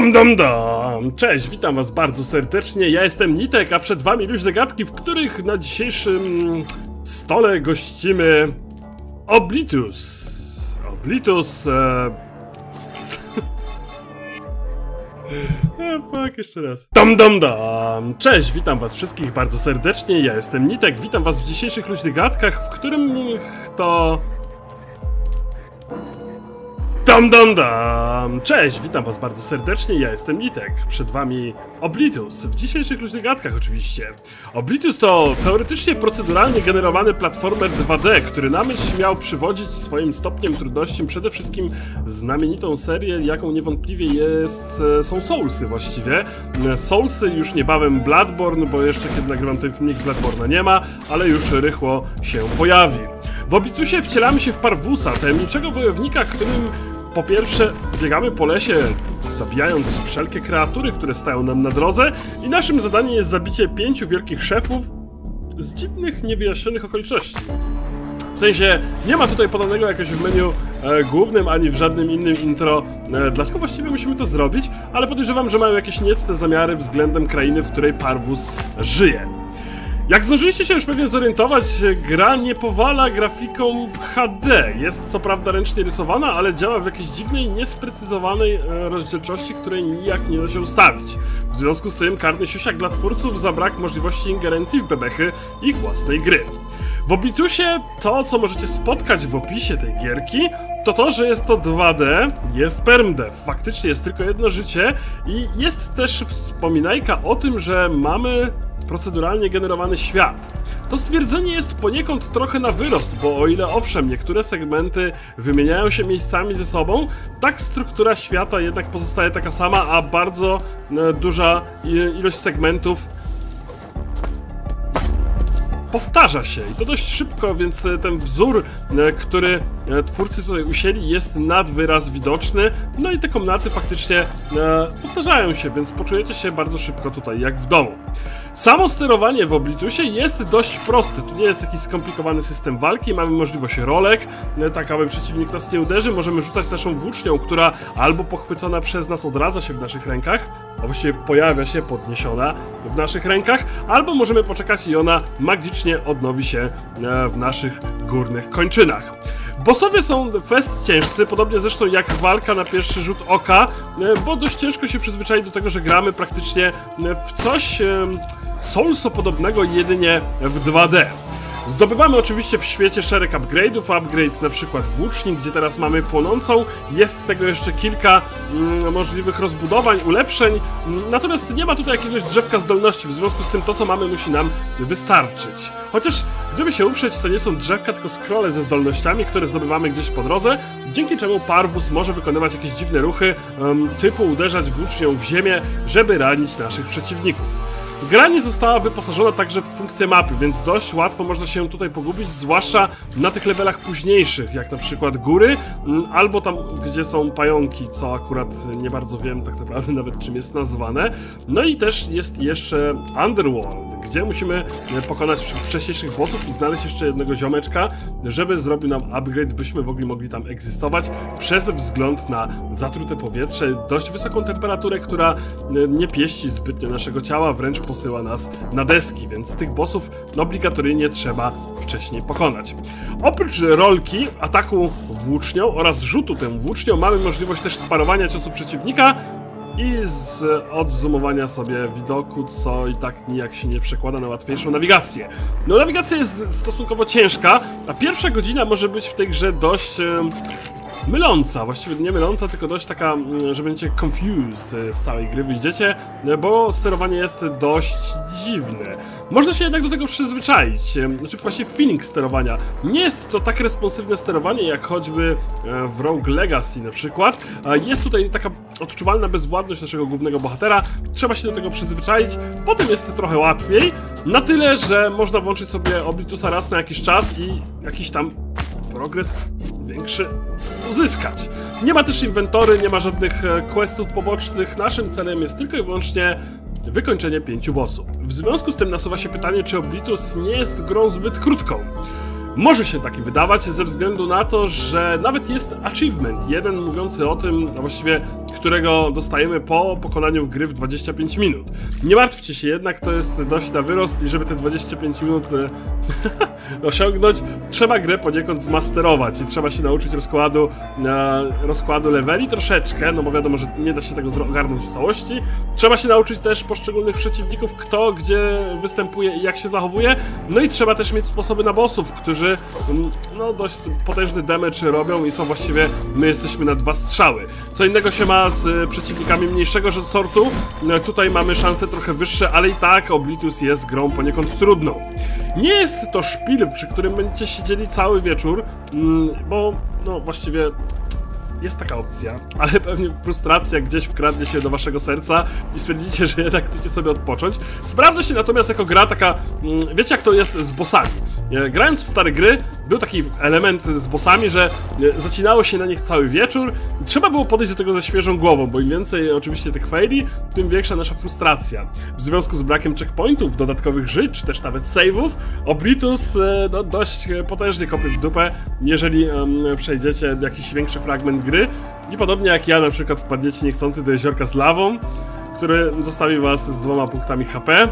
Dom, dom, dom! Cześć, witam was bardzo serdecznie. Ja jestem Nitek, a przed wami luźne gadki, w których na dzisiejszym stole gościmy Oblitus. Oblitus. E... e... fuck, jeszcze raz. Dom, dom, dom! Cześć, witam was wszystkich bardzo serdecznie. Ja jestem Nitek, witam was w dzisiejszych luźnych gadkach, w którym to Dam, dam, dam! Cześć, witam was bardzo serdecznie, ja jestem Nitek. Przed wami Oblitus, w dzisiejszych luźnych gadkach oczywiście. Oblitus to teoretycznie proceduralnie generowany platformer 2D, który na myśl miał przywodzić swoim stopniem trudności przede wszystkim znamienitą serię, jaką niewątpliwie jest, e, są Soulsy właściwie. Soulsy już niebawem Bloodborne, bo jeszcze kiedy nagrywam ten filmik Bloodborne nie ma, ale już rychło się pojawi. W Oblitusie wcielamy się w Parwusa, tajemniczego wojownika, którym po pierwsze biegamy po lesie, zabijając wszelkie kreatury, które stają nam na drodze i naszym zadaniem jest zabicie pięciu wielkich szefów z dziwnych, niewyjaśnionych okoliczności. W sensie, nie ma tutaj podanego jakoś w menu e, głównym, ani w żadnym innym intro, e, właściwie musimy to zrobić, ale podejrzewam, że mają jakieś niecne zamiary względem krainy, w której Parvus żyje. Jak zdążyliście się już pewnie zorientować, gra nie powala grafiką w HD. Jest co prawda ręcznie rysowana, ale działa w jakiejś dziwnej, niesprecyzowanej e, rozdzielczości, której nijak nie da się ustawić. W związku z tym karny siusiak dla twórców za brak możliwości ingerencji w bebechy ich własnej gry. W Obitusie to, co możecie spotkać w opisie tej gierki, to to, że jest to 2D, jest permdev, faktycznie jest tylko jedno życie i jest też wspominajka o tym, że mamy proceduralnie generowany świat. To stwierdzenie jest poniekąd trochę na wyrost, bo o ile owszem, niektóre segmenty wymieniają się miejscami ze sobą, tak struktura świata jednak pozostaje taka sama, a bardzo e, duża ilość segmentów powtarza się i to dość szybko, więc e, ten wzór, e, który twórcy tutaj usieli jest nad wyraz widoczny, no i te komnaty faktycznie powtarzają się, więc poczujecie się bardzo szybko tutaj jak w domu. Samo sterowanie w Oblitusie jest dość proste, tu nie jest jakiś skomplikowany system walki, mamy możliwość rolek, tak aby przeciwnik nas nie uderzy, możemy rzucać naszą włócznią, która albo pochwycona przez nas odradza się w naszych rękach, a właściwie pojawia się podniesiona w naszych rękach, albo możemy poczekać i ona magicznie odnowi się e, w naszych górnych kończynach. Bossowie są fest ciężcy, podobnie zresztą jak walka na pierwszy rzut oka, e, bo dość ciężko się przyzwyczaić do tego, że gramy praktycznie w coś Soulso podobnego jedynie w 2D. Zdobywamy oczywiście w świecie szereg upgrade'ów, upgrade na przykład włócznik, gdzie teraz mamy płonącą, jest tego jeszcze kilka mm, możliwych rozbudowań, ulepszeń, natomiast nie ma tutaj jakiegoś drzewka zdolności, w związku z tym to co mamy musi nam wystarczyć. Chociaż gdyby się uprzeć, to nie są drzewka, tylko scrolle ze zdolnościami, które zdobywamy gdzieś po drodze, dzięki czemu Parvus może wykonywać jakieś dziwne ruchy, typu uderzać włócznią w ziemię, żeby ranić naszych przeciwników. Gra nie została wyposażona także w funkcję mapy, więc dość łatwo można się tutaj pogubić, zwłaszcza na tych levelach późniejszych, jak na przykład góry, mm, albo tam, gdzie są pająki, co akurat nie bardzo wiem tak naprawdę nawet czym jest nazwane. No i też jest jeszcze Underworld, gdzie musimy e, pokonać wcześniejszych bossów i znaleźć jeszcze jednego ziomeczka, żeby zrobił nam upgrade, byśmy w ogóle mogli tam egzystować przez wzgląd na zatrute powietrze, dość wysoką temperaturę, która e, nie pieści zbytnio naszego ciała, wręcz posyła nas na deski, więc tych bossów obligatoryjnie trzeba wcześniej pokonać. Oprócz rolki, ataku włócznią oraz rzutu tę włócznią mamy możliwość też sparowania ciosu przeciwnika, i z odzumowania sobie widoku, co i tak nijak się nie przekłada na łatwiejszą nawigację. No nawigacja jest stosunkowo ciężka, a pierwsza godzina może być w tej grze dość myląca, właściwie nie myląca, tylko dość taka, mm, że będziecie confused z całej gry, widzicie, bo sterowanie jest dość dziwne. Można się jednak do tego przyzwyczaić, znaczy właściwie feeling sterowania. Nie jest to tak responsywne sterowanie jak choćby e, w Rogue Legacy na przykład. Jest tutaj taka odczuwalna bezwładność naszego głównego bohatera, trzeba się do tego przyzwyczaić, potem jest trochę łatwiej, na tyle, że można włączyć sobie Oblitusa raz na jakiś czas i jakiś tam progres większy uzyskać. Nie ma też inwentory, nie ma żadnych e, questów pobocznych. Naszym celem jest tylko i wyłącznie wykończenie pięciu bossów. W związku z tym nasuwa się pytanie, czy Oblitus nie jest grą zbyt krótką. Może się taki wydawać ze względu na to, że nawet jest achievement, jeden mówiący o tym, a właściwie którego dostajemy po pokonaniu gry w 25 minut. Nie martwcie się jednak, to jest dość na wyrost i żeby te 25 minut e, osiągnąć, trzeba grę poniekąd zmasterować i trzeba się nauczyć rozkładu, e, rozkładu leveli troszeczkę, no bo wiadomo, że nie da się tego ogarnąć w całości. Trzeba się nauczyć też poszczególnych przeciwników, kto gdzie występuje i jak się zachowuje, no i trzeba też mieć sposoby na bossów, którzy mm, no dość potężny damage robią i są właściwie, my jesteśmy na dwa strzały. Co innego się ma z przeciwnikami mniejszego sortu, no, tutaj mamy szanse trochę wyższe, ale i tak Oblitus jest grą poniekąd trudną. Nie jest to szpil, przy którym będziecie siedzieli cały wieczór, mm, bo no właściwie jest taka opcja, ale pewnie frustracja gdzieś wkradnie się do waszego serca i stwierdzicie, że jednak chcecie sobie odpocząć. Sprawdza się natomiast jako gra taka, mm, wiecie jak to jest z bossami. E, grając w stare gry, był taki element z bossami, że e, zacinało się na nich cały wieczór. I trzeba było podejść do tego ze świeżą głową, bo im więcej oczywiście tych faili, tym większa nasza frustracja. W związku z brakiem checkpointów, dodatkowych żyć, czy też nawet save'ów, Oblitus e, no, dość potężnie kopie w dupę, jeżeli um, przejdziecie jakiś większy fragment gry. I podobnie jak ja na przykład wpadniecie niechcący do jeziorka z lawą, który zostawi was z dwoma punktami HP,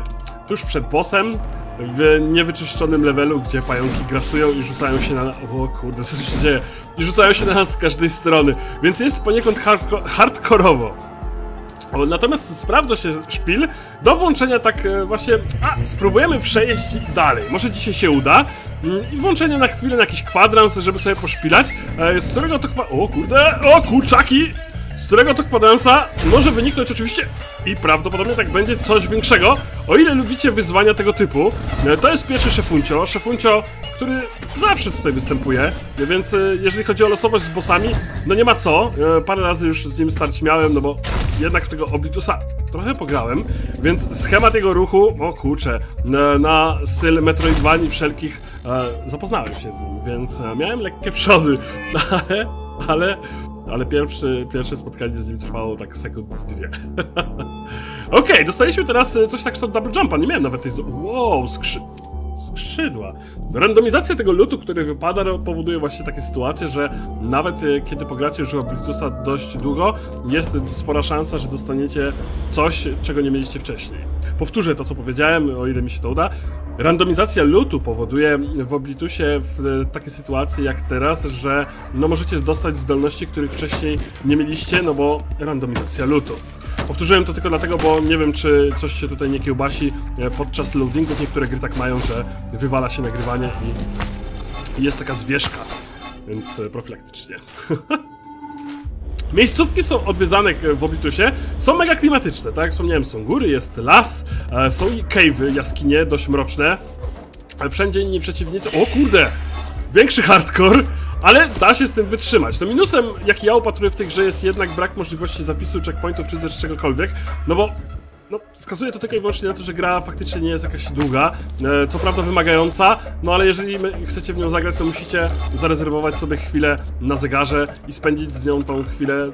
tuż przed bossem, w niewyczyszczonym levelu, gdzie pająki grasują i rzucają się na... O kurde, co się dzieje? I rzucają się na nas z każdej strony, więc jest poniekąd hardkorowo. Natomiast sprawdza się szpil do włączenia tak e, właśnie, a spróbujemy przejść dalej, może dzisiaj się uda mm, i włączenie na chwilę na jakiś kwadrans, żeby sobie poszpilać, e, z którego to kwa... O kurde, o kurczaki! Z którego to kwadransa może wyniknąć oczywiście i prawdopodobnie tak będzie coś większego, o ile lubicie wyzwania tego typu. E, to jest pierwszy szefuncio, szefuncio, który zawsze tutaj występuje, więc jeżeli chodzi o losowość z bossami, no nie ma co, parę razy już z nim starć miałem, no bo jednak w tego Oblitusa trochę pograłem, więc schemat jego ruchu, o kurczę, na, styl Metroidvanii wszelkich e, zapoznałem się z nim, więc e, miałem lekkie przody, ale, ale, ale pierwszy, pierwsze spotkanie z nim trwało tak sekund z dwie. Okej, okay, dostaliśmy teraz e, coś tak jak double jumpa, nie miałem nawet tej... Wow, skrzy skrzydła. Randomizacja tego lutu, który wypada, powoduje właśnie takie sytuacje, że nawet e, kiedy pogracie już Oblitusa dość długo, jest spora szansa, że dostaniecie coś, czego nie mieliście wcześniej. Powtórzę to, co powiedziałem, o ile mi się to uda. Randomizacja lutu powoduje w Oblitusie w e, takiej sytuacji jak teraz, że no możecie dostać zdolności, których wcześniej nie mieliście, no bo randomizacja lutu. Powtórzyłem to tylko dlatego, bo nie wiem, czy coś się tutaj nie kiełbasi e, podczas loadingów. Niektóre gry tak mają, że wywala się nagrywanie i jest taka zwieszka, więc e, profilaktycznie. Miejscówki są odwiedzane w Oblitusie, są mega klimatyczne, tak wspomniałem, są góry, jest las, e, są cave'y, jaskinie, dość mroczne. Wszędzie inni przeciwnicy... O kurde! Większy hardcore! Ale da się z tym wytrzymać. No minusem, jaki ja opatruję w tej grze jest jednak brak możliwości zapisu checkpointów czy też czegokolwiek, no bo no, wskazuje to tylko i wyłącznie na to, że gra faktycznie nie jest jakaś długa, e, co prawda wymagająca, no ale jeżeli chcecie w nią zagrać, to musicie zarezerwować sobie chwilę na zegarze i spędzić z nią tą chwilę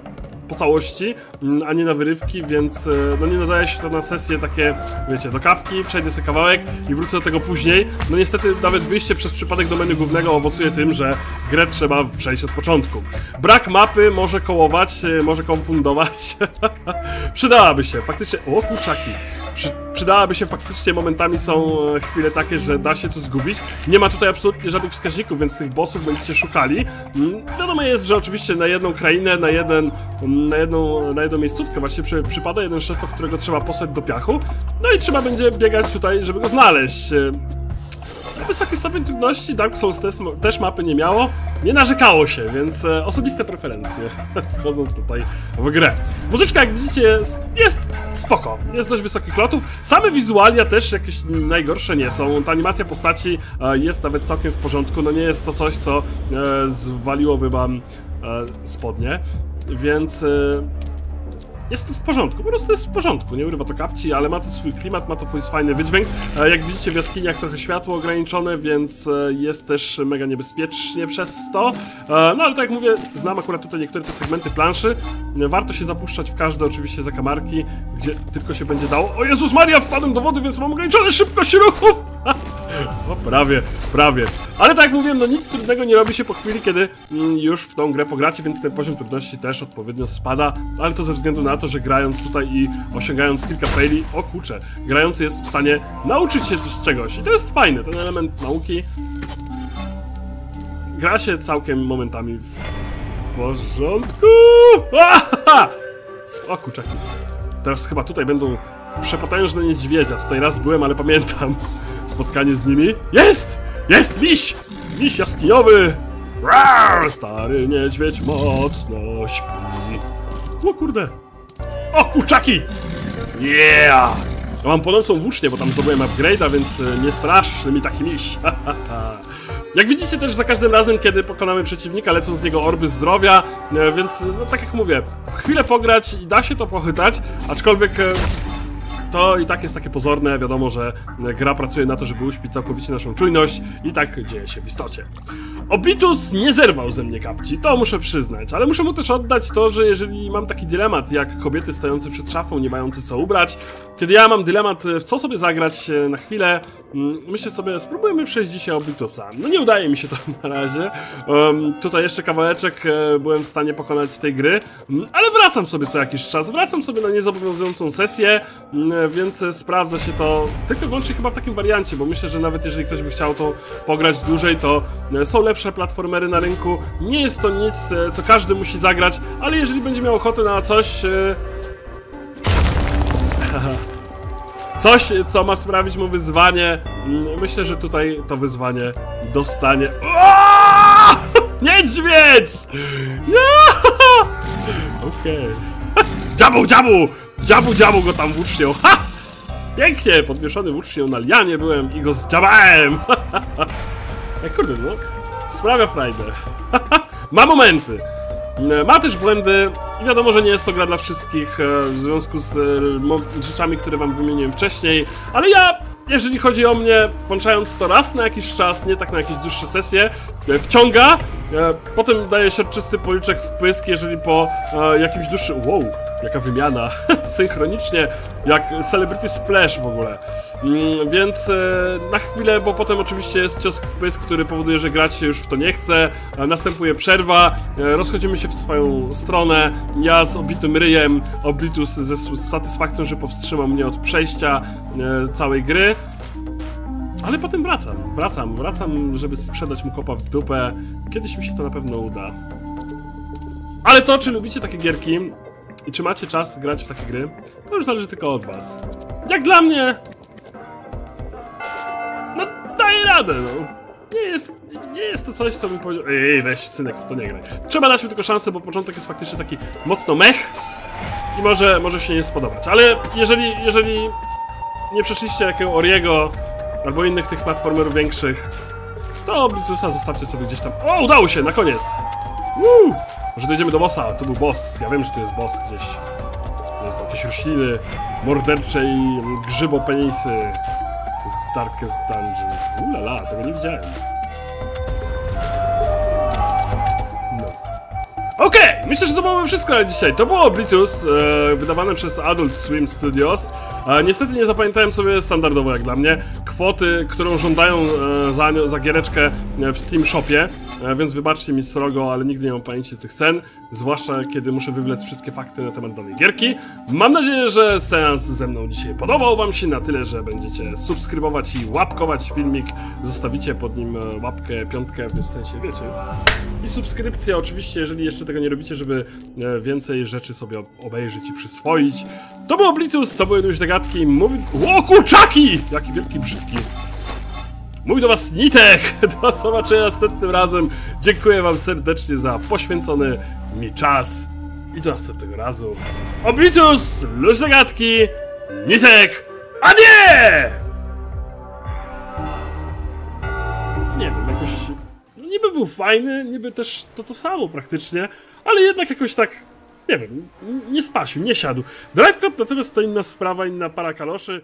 po całości, mm, a nie na wyrywki, więc e, no nie nadaje się to na sesje takie, wiecie, do kawki, przejdę sobie kawałek i wrócę do tego później. No niestety nawet wyjście przez przypadek do menu głównego owocuje tym, że grę trzeba przejść od początku. Brak mapy może kołować, e, może konfundować. Przydałaby się, faktycznie... O, kurczaki! Przy, przydałaby się faktycznie, momentami są e, chwile takie, że da się tu zgubić. Nie ma tutaj absolutnie żadnych wskaźników, więc tych bossów będziecie szukali. Mm, wiadomo jest, że oczywiście na jedną krainę, na, jeden, mm, na, jedną, na jedną miejscówkę właśnie przy, przypada jeden szef, którego trzeba posłać do piachu. No i trzeba będzie biegać tutaj, żeby go znaleźć. Wysoki stopień trudności Dark Souls też, też mapy nie miało, nie narzekało się, więc e, osobiste preferencje wchodzą tutaj w grę. Muzyczka, jak widzicie, jest, jest spoko, jest dość wysokich lotów. Same wizualia też jakieś najgorsze nie są. Ta animacja postaci e, jest nawet całkiem w porządku, no nie jest to coś, co e, zwaliłoby wam spodnie, więc jest to w porządku, po prostu jest w porządku, nie urywa to kapci, ale ma to swój klimat, ma to swój fajny wydźwięk. E, jak widzicie w jaskiniach trochę światło ograniczone, więc e, jest też mega niebezpiecznie przez to. E, no ale tak jak mówię, znam akurat tutaj niektóre te segmenty planszy. Warto się zapuszczać w każde oczywiście zakamarki, gdzie tylko się będzie dało. O Jezus Maria, wpadłem do wody, więc mam ograniczone szybkość ruchów! O, prawie, prawie. Ale tak jak mówiłem, no nic trudnego nie robi się po chwili, kiedy mm, już w tą grę pogracie, więc ten poziom trudności też odpowiednio spada, ale to ze względu na to, że grając tutaj i osiągając kilka faili, o kurczę, grający jest w stanie nauczyć się z czegoś i to jest fajne, ten element nauki. Gra się całkiem momentami w, w porządku. O kurczaki. Teraz chyba tutaj będą przepotężne niedźwiedzia. Tutaj raz byłem, ale pamiętam spotkanie z nimi. Jest! Jest miś! Miś jaskiniowy! Rar! Stary niedźwiedź mocno śpi. O kurde. O kurczaki! Yeah! Ja mam płonącą włócznię, bo tam zdobyłem upgrade'a, więc e, nie straszny mi taki miś. Jak widzicie też za każdym razem, kiedy pokonamy przeciwnika, lecą z niego orby zdrowia, e, więc no tak jak mówię, chwilę pograć i da się to pochytać, aczkolwiek e, to i tak jest takie pozorne, wiadomo, że gra pracuje na to, żeby uśpić całkowicie naszą czujność i tak dzieje się w istocie. Oblitus nie zerwał ze mnie kapci, to muszę przyznać, ale muszę mu też oddać to, że jeżeli mam taki dylemat, jak kobiety stojące przed szafą, nie mające co ubrać, kiedy ja mam dylemat, w co sobie zagrać e, na chwilę, mm, myślę sobie, spróbujemy przejść dzisiaj Oblitusa. No nie udaje mi się to na razie. Um, tutaj jeszcze kawałeczek e, byłem w stanie pokonać tej gry, mm, ale wracam sobie co jakiś czas, wracam sobie na niezobowiązującą sesję, mm, więc sprawdza się to tylko wyłącznie chyba w takim wariancie, bo myślę, że nawet jeżeli ktoś by chciał to pograć dłużej, to e, są lepsze platformery na rynku. Nie jest to nic, e, co każdy musi zagrać, ale jeżeli będzie miał ochotę na coś... e, Coś, co ma sprawić mu wyzwanie. mm, Myślę, że tutaj to wyzwanie dostanie. Niedźwiedź! Ja! Okej. Dziabu, dziabu go tam włócznią. Ha! Pięknie! Podwieszony włócznią na lianie byłem i go zdziabałem. Jak kurde, no. Sprawia frajdę. Ma momenty. E, Ma też błędy i wiadomo, że nie jest to gra dla wszystkich e, w związku z e, rzeczami, które wam wymieniłem wcześniej, ale ja, jeżeli chodzi o mnie, włączając to raz na jakiś czas, nie tak na jakieś dłuższe sesje, e, wciąga, e, potem daje siodczysty policzek w pysk, jeżeli po e, jakimś dłuższym... Wow, jaka wymiana, synchronicznie, jak Celebrity Splash w ogóle. Mm, więc e, na chwilę, bo potem oczywiście jest cios w pysk, który powoduje, że grać się już w to nie chce, e, następuje przerwa, e, rozchodzimy się w swoją stronę, ja z obitym ryjem, Oblitus ze s- satysfakcją, że powstrzymał mnie od przejścia e, całej gry. Ale potem wracam, wracam, wracam, żeby sprzedać mu kopa w dupę. Kiedyś mi się to na pewno uda. Ale to, czy lubicie takie gierki i czy macie czas grać w takie gry, to już zależy tylko od was. Jak dla mnie... No, daję radę, no. Nie jest, nie jest to coś, co bym powiedział... Ej, weź, synek, w to nie graj. Trzeba dać mu tylko szansę, bo początek jest faktycznie taki mocno mech i może, może się nie spodobać. Ale jeżeli, jeżeli nie przeszliście jakiego Oriego albo innych tych platformerów większych, to Blitusa zostawcie sobie gdzieś tam. O, udało się, na koniec! Woo! Może dojdziemy do bossa, to był boss. Ja wiem, że tu jest boss gdzieś. To jest jakieś rośliny mordercze i grzybopenisy z Darkest Dungeon. Ulala, tego nie widziałem. No. Okej, myślę, że to byłoby wszystko na dzisiaj. To było Oblitus, e, wydawane przez Adult Swim Studios. E, niestety nie zapamiętałem sobie standardowo, jak dla mnie, kwoty, którą żądają e, za, za giereczkę e, w Steam Shopie, więc wybaczcie mi srogo, ale nigdy nie mam pamięci tych cen, zwłaszcza kiedy muszę wywlec wszystkie fakty na temat danej gierki. Mam nadzieję, że seans ze mną dzisiaj podobał wam się na tyle, że będziecie subskrybować i łapkować filmik, zostawicie pod nim e, łapkę, piątkę, w sensie wiecie, i subskrypcję oczywiście, jeżeli jeszcze tego nie robicie, żeby e, więcej rzeczy sobie ob- obejrzeć i przyswoić. To był Oblitus, to były duże gadki. Mówi... O kurczaki! Jaki wielki, brzydki. Mówi do was Nitek! Do zobaczenia następnym razem. Dziękuję wam serdecznie za poświęcony mi czas. I do następnego razu. Oblitus, luźne gadki, Nitek, a nie! Nie wiem, jakoś... Niby był fajny, niby też to to samo praktycznie, ale jednak jakoś tak, nie wiem, nie spasił, nie siadł. Drive Club natomiast to inna sprawa, inna para kaloszy.